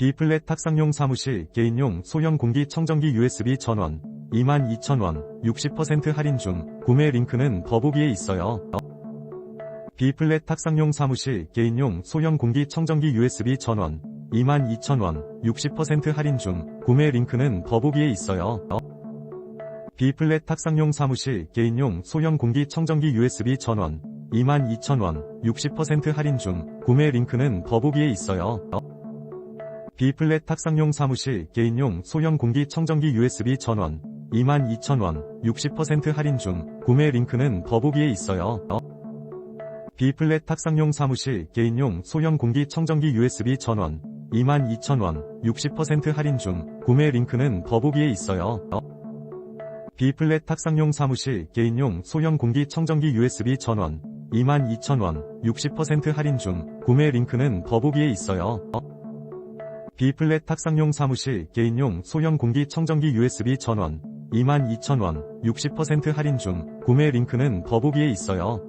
B플랫 탁상용 사무실 개인용 소형 공기 청정기 USB 전원 22,000원 60% 할인 중 구매 링크는 더보기에 있어요. B플랫 탁상용 사무실 개인용 소형 공기 청정기 USB 전원 22,000원 60% 할인 중 구매 링크는 더보기에 있어요. B플랫 탁상용 사무실 개인용 소형 공기 청정기 USB 전원 22,000원 60% 할인 중 구매 링크는 더보기에 있어요. B플랫 탁상용 사무실 개인용 소형 공기 청정기 USB 전원 22,000원 60% 할인 중 구매 링크는 더보기에 있어요. B플랫 탁상용 사무실 개인용 소형 공기 청정기 USB 전원 22,000원 60% 할인 중 구매 링크는 더보기에 있어요. B플랫 탁상용 사무실 개인용 소형 공기 청정기 USB 전원 22,000원 60% 할인 중 구매 링크는 더보기에 있어요. B플랫 탁상용 사무실 개인용 소형 공기 청정기 USB 전원 22,000원 60% 할인 중 구매 링크는 더보기에 있어요.